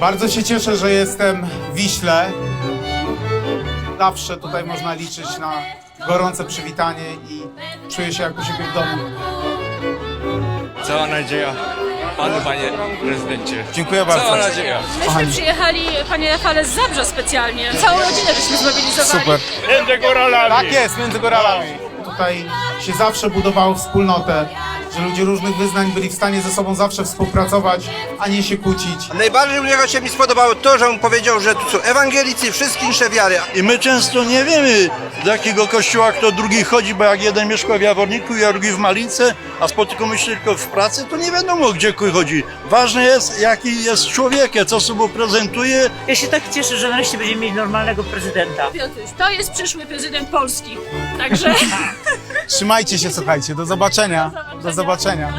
Bardzo się cieszę, że jestem w Wiśle. Zawsze tutaj można liczyć na gorące przywitanie i czuję się jak u siebie w domu. Cała nadzieja panu, panie prezydencie. Dziękuję Cała bardzo. nadzieja. Myśmy przyjechali, panie Rafale, z Zabrza specjalnie. Całą rodzinę żeśmy zmobilizowali. Super. Między góralami. Tak jest, między góralami. Tutaj się zawsze budowało wspólnotę, że ludzie różnych wyznań byli w stanie ze sobą zawsze współpracować, a nie się kłócić. Najbardziej mnie się mi spodobało to, że on powiedział, że tu są ewangelicy, wszystkie inne wiary. I my często nie wiemy, do jakiego kościoła kto drugi chodzi, bo jak jeden mieszka w Jaworniku, a drugi w Malince, a spotykamy się tylko w pracy, to nie wiadomo, gdzie kto chodzi. Ważne jest, jaki jest człowiekiem, co sobą prezentuje, Ja się tak cieszę, że nareszcie będziemy mieć normalnego prezydenta. Piotruś, to jest przyszły prezydent Polski. Także Trzymajcie się, słuchajcie. Do zobaczenia. Do zobaczenia.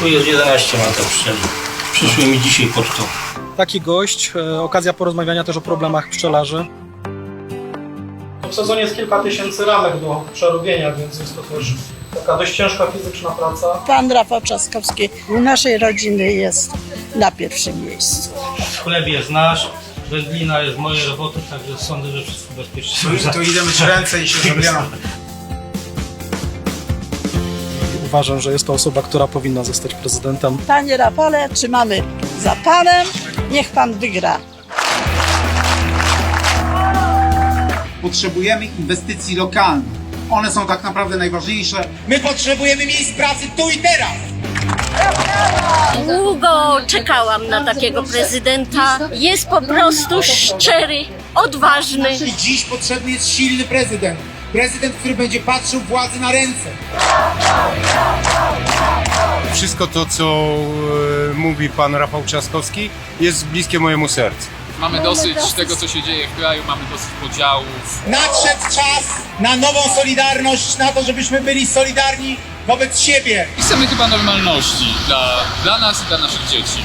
Tu jest 11 mam tak szczerze. Przyszły mi dzisiaj pod to. taki gość, e, okazja porozmawiania też o problemach pszczelarzy. W sezonie jest kilka tysięcy ramek do przerobienia, więc jest to też taka dość ciężka fizyczna praca. Pan Rafał Trzaskowski u naszej rodziny jest na pierwszym miejscu. Chleb jest nasz, wędlina jest moje roboty, także sądzę, że wszystko bezpiecznie. To idę myć ręce i się żegnam. Uważam, że jest to osoba, która powinna zostać prezydentem. Panie Rafale, trzymamy za panem, niech pan wygra. Potrzebujemy inwestycji lokalnych. One są tak naprawdę najważniejsze. My potrzebujemy miejsc pracy tu i teraz. Długo czekałam na takiego prezydenta. Jest po prostu szczery, odważny. I dziś potrzebny jest silny prezydent. Prezydent, który będzie patrzył władzy na ręce. Wszystko to, co e, mówi pan Rafał Trzaskowski, jest bliskie mojemu sercu. Mamy dosyć tego, co się dzieje w kraju, mamy dosyć podziałów. Nadszedł czas na nową solidarność, na to, żebyśmy byli solidarni wobec siebie. I chcemy chyba normalności dla, dla nas i dla naszych dzieci.